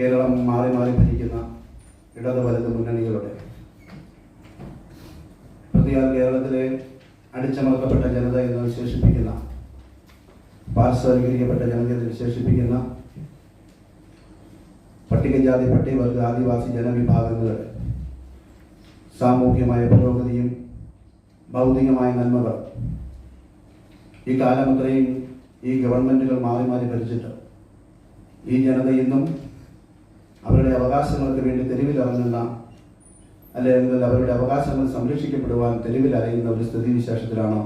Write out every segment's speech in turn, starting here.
കേരളം മാറി മാറി ഭരിക്കുന്ന ഇടത് വലത് മുന്നണികളുടെ പ്രതിയാൽ കേരളത്തിലെ അടിച്ചമർത്തപ്പെട്ട ജനത എന്ന് വിശേഷിപ്പിക്കുന്ന പാർശ്വവൽക്കരിക്കപ്പെട്ട ജനത എന്ന് വിശേഷിപ്പിക്കുന്ന പട്ടികജാതി പട്ടികവർഗ ആദിവാസി ജനവിഭാഗങ്ങളുടെ സാമൂഹ്യമായ പുരോഗതിയും ഭൗതികമായ നന്മകൾ ഈ കാലമത്രയും ഈ ഗവൺമെന്റുകൾ മാറി മാറി ഭരിച്ചിട്ട് ഈ ജനത ഇന്നും അവരുടെ അവകാശങ്ങൾക്ക് വേണ്ടി തെരുവിലിറങ്ങുന്ന അല്ലെങ്കിൽ അവരുടെ അവകാശങ്ങൾ സംരക്ഷിക്കപ്പെടുവാൻ തെരുവിൽ അറിയുന്ന ഒരു സ്ഥിതിവിശേഷത്തിലാണ്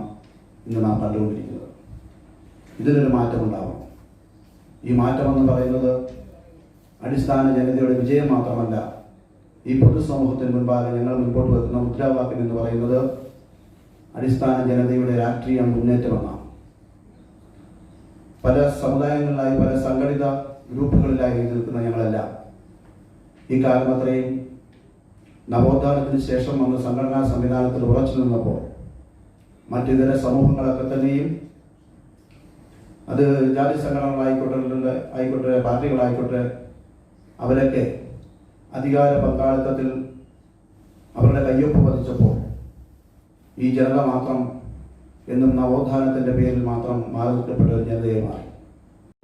ഇന്ന് നാം കണ്ടുകൊണ്ടിരിക്കുന്നത്. ഇതിനൊരു മാറ്റമുണ്ടാവും ഈ മാറ്റമെന്ന് പറയുന്നത് അടിസ്ഥാന ജനതയുടെ വിജയം മാത്രമല്ല ഈ പൊതുസമൂഹത്തിന് മുൻപാകെ ഞങ്ങൾ മുൻപോട്ട് വെക്കുന്ന മുദ്രാവാക്യം എന്ന് പറയുന്നത് അടിസ്ഥാന ജനതയുടെ രാഷ്ട്രീയ മുന്നേറ്റമെന്നാണ്. പല സമുദായങ്ങളിലായി പല സംഘടിത ഗ്രൂപ്പുകളിലായി നിൽക്കുന്ന ഞങ്ങളെല്ലാം ഈ കാലം അത്രയും നവോത്ഥാനത്തിന് ശേഷം വന്ന സംഘടനാ സംവിധാനത്തിൽ ഉറച്ചു നിന്നപ്പോൾ മറ്റിതര സമൂഹങ്ങളൊക്കെ തന്നെയും അത് ജാതി സംഘടനകളായിക്കോട്ടെ ആയിക്കോട്ടെ പാർട്ടികളായിക്കോട്ടെ അവരൊക്കെ അധികാര പങ്കാളിത്തത്തിൽ അവരുടെ കയ്യൊപ്പ് പതിച്ചപ്പോൾ ഈ ജനത മാത്രം എന്നും നവോത്ഥാനത്തിന്റെ പേരിൽ മാത്രം മാറി നിൽക്കപ്പെട്ട ജനതയെ മാറി.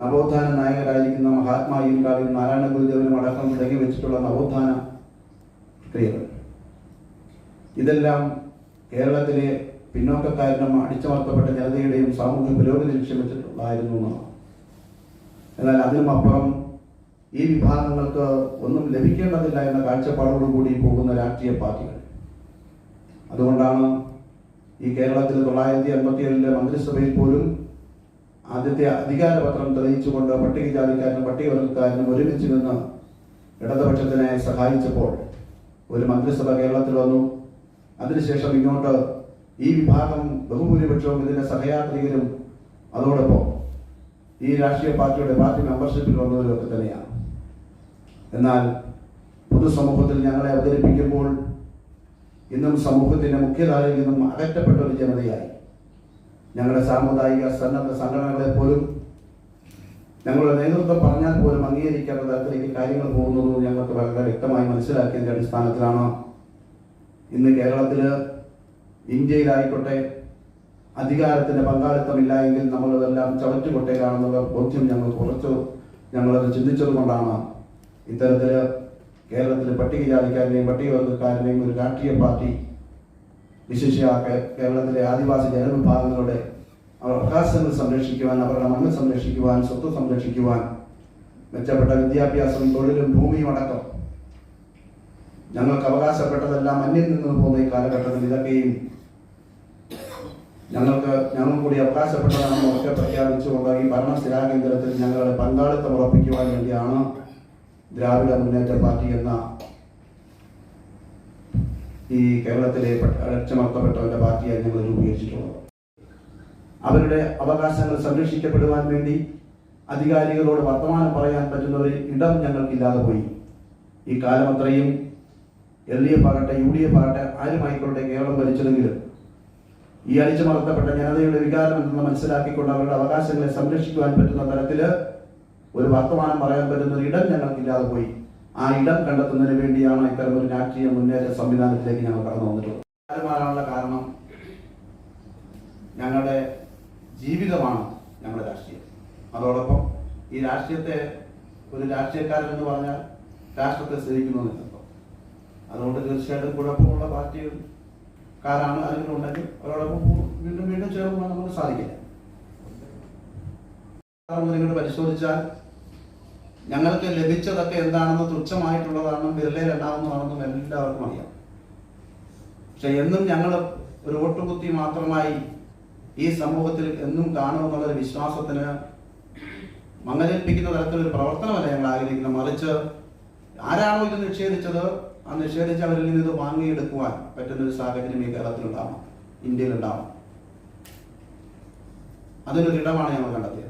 നവോത്ഥാന നായകരായിരിക്കുന്ന മഹാത്മാ ഈൻകാവിയും നാരായണ ഗുരുദേവനും അടക്കം തുടങ്ങി വെച്ചിട്ടുള്ള നവോത്ഥാന ക്രിയകൾ. ഇതെല്ലാം കേരളത്തിലെ പിന്നോക്കക്കാരനും അടിച്ചമർത്തപ്പെട്ട ജനതയുടെയും സാമൂഹ്യ പുരോഗതി ലക്ഷ്യം വെച്ചിട്ടുള്ളതായിരുന്നു എന്നാണ്. എന്നാൽ അതിനും അപ്പുറം ഈ വിഭാഗങ്ങൾക്ക് ഒന്നും ലഭിക്കേണ്ടതില്ല എന്ന കാഴ്ചപ്പാടോടുകൂടി പോകുന്ന രാഷ്ട്രീയ പാർട്ടികൾ. അതുകൊണ്ടാണ് ഈ കേരളത്തിൽ തൊള്ളായിരത്തി അൻപത്തി ഏഴിലെ മന്ത്രിസഭയിൽ പോലും ആദ്യത്തെ അധികാരപത്രം തെളിയിച്ചുകൊണ്ട് പട്ടികജാതിക്കാരനും പട്ടികവർഗക്കാരനും ഒരുമിച്ച് നിന്ന് ഇടതുപക്ഷത്തിനെ സഹായിച്ചപ്പോൾ ഒരു മന്ത്രിസഭ കേരളത്തിൽ വന്നു. അതിനുശേഷം ഇങ്ങോട്ട് ഈ വിഭാഗം ബഹുഭൂരിപക്ഷവും ഇതിന്റെ സഹയാത്രികരും അതോടൊപ്പം ഈ രാഷ്ട്രീയ പാർട്ടിയുടെ പാർട്ടി മെമ്പർഷിപ്പിൽ വന്നവരൊക്കെ തന്നെയാണ്. എന്നാൽ പൊതുസമൂഹത്തിൽ ഞങ്ങളെ അവതരിപ്പിക്കുമ്പോൾ ഇന്നും സമൂഹത്തിന്റെ മുഖ്യധാരയിൽ നിന്നും അകറ്റപ്പെട്ട ഒരു ജനതയായി. ഞങ്ങളുടെ സാമുദായിക സന്നദ്ധ സംഘടനകളെ പോലും ഞങ്ങളുടെ നേതൃത്വം പറഞ്ഞാൽ പോലും അംഗീകരിക്കാത്ത തരത്തിലേക്ക് കാര്യങ്ങൾ പോകുന്നത് ഞങ്ങൾക്ക് വളരെ വ്യക്തമായി മനസ്സിലാക്കിയതിന്റെ അടിസ്ഥാനത്തിലാണ്. ഇന്ന് കേരളത്തിൽ ഇന്ത്യയിലായിക്കോട്ടെ അധികാരത്തിന്റെ പങ്കാളിത്തമില്ല എങ്കിൽ നമ്മളതെല്ലാം ചവറ്റുകൊട്ടയിലാണെന്നുള്ള ബോധ്യം ഞങ്ങൾ കുറച്ച് ഞങ്ങളത് ചിന്തിച്ചത് കൊണ്ടാണ്. ഇത്തരത്തിൽ കേരളത്തിലെ പട്ടികജാതിക്കാരനെയും പട്ടികവർഗക്കാരനെയും ഒരു രാഷ്ട്രീയ പാർട്ടി വിശേഷ കേരളത്തിലെ ആദിവാസി ജനവിഭാഗങ്ങളുടെ അവകാശങ്ങൾ സംരക്ഷിക്കുവാൻ അവരുടെ മണ്ണ് സംരക്ഷിക്കുവാൻ സ്വത്ത് സംരക്ഷിക്കുവാൻ മെച്ചപ്പെട്ട വിദ്യാഭ്യാസം തൊഴിലും ഭൂമിയും അടക്കം ഞങ്ങൾക്ക് അവകാശപ്പെട്ടതെല്ലാം അന്യം നിന്ന് പോകുന്ന ഈ കാലഘട്ടത്തിൽ ഇതൊക്കെയും ഞങ്ങൾക്ക് ഞങ്ങൾ കൂടി അവകാശപ്പെട്ടതാണെന്ന് ഒക്കെ പ്രഖ്യാപിച്ചുകൊണ്ട് ഈ ഭരണ സ്ഥിരാകേന്ദ്രത്തിൽ ഞങ്ങളുടെ പങ്കാളിത്തം ഉറപ്പിക്കുവാൻ വേണ്ടിയാണ് ദ്രാവിഡ മുന്നേറ്റ പാർട്ടി എന്ന ഈ കേരളത്തിലെ അടച്ചമർത്തപ്പെട്ടവരുടെ പാർട്ടിയായി ഞങ്ങൾ രൂപീകരിച്ചിട്ടുള്ളത്. അവരുടെ അവകാശങ്ങൾ സംരക്ഷിക്കപ്പെടുവാൻ വേണ്ടി അധികാരികളോട് വർത്തമാനം പറയാൻ പറ്റുന്ന ഇടം ഞങ്ങൾക്കില്ലാതെ പോയി. ഈ കാലം അത്രയും എൽ ഡി എഫ് ആകട്ടെ യു ഡി എഫ് ആകട്ടെ ആരുമായിക്കൊള്ളട്ടെ കേരളം ഭരിച്ചതെങ്കിലും ഈ അടിച്ചമർത്തപ്പെട്ട ജനതയുടെ വികാരം എന്തെന്ന് മനസ്സിലാക്കിക്കൊണ്ട് അവരുടെ അവകാശങ്ങളെ സംരക്ഷിക്കുവാൻ പറ്റുന്ന തരത്തിൽ ഒരു വർത്തമാനം പറയാൻ പറ്റുന്ന ഒരു ഇടം ഞങ്ങൾക്കില്ലാതെ പോയി. ആ ഇടം കണ്ടെത്തുന്നതിന് വേണ്ടിയാണ് ഇത്തരം ഒരു രാഷ്ട്രീയ മുന്നേറ്റ സംവിധാനത്തിലേക്ക് ഞങ്ങൾ കടന്നു വന്നിട്ടുള്ളത്. കാരണം ഞങ്ങളുടെ ജീവിതമാണ് ഞങ്ങളുടെ രാഷ്ട്രീയം. അതോടൊപ്പം ഈ രാഷ്ട്രീയത്തെ ഒരു രാഷ്ട്രീയക്കാരൻ എന്ന് പറഞ്ഞാൽ രാഷ്ട്രത്തെ സ്നേഹിക്കുന്നു അതുകൊണ്ട് തീർച്ചയായിട്ടും കുഴപ്പമുള്ള പാർട്ടിക്കാരാണ് കാരാണ് ഉണ്ടെങ്കിൽ അവരോടൊപ്പം വീണ്ടും വീണ്ടും ചേർന്ന് നമുക്ക് സാധിക്കില്ല. നിങ്ങൾ പരിശോധിച്ചാൽ ഞങ്ങൾക്ക് ലഭിച്ചതൊക്കെ എന്താണെന്ന് തുച്ഛമായിട്ടുള്ളതാണെന്നും വിരലയിൽ എണ്ണാവുന്നതാണെന്നും എല്ലാവർക്കും അറിയാം. പക്ഷെ എന്നും ഞങ്ങൾ ഒരു ഓട്ടുകുത്തി മാത്രമായി ഈ സമൂഹത്തിൽ എന്നും കാണുമെന്നുള്ളൊരു വിശ്വാസത്തിന് മങ്ങലേൽപ്പിക്കുന്ന തരത്തിലൊരു പ്രവർത്തനമല്ല ഞങ്ങൾ ആഗ്രഹിക്കുന്നത്. മറിച്ച് ആരാണോ ഇത് നിഷേധിച്ചത് ആ നിഷേധിച്ചവരിൽ നിന്ന് ഇത് വാങ്ങിയെടുക്കുവാൻ പറ്റുന്ന ഒരു സാഹചര്യം ഈ കേരളത്തിലുണ്ടാവണം ഇന്ത്യയിലുണ്ടാവണം അതിനൊരിടമാണ് ഞങ്ങൾ കണ്ടെത്തിയത്.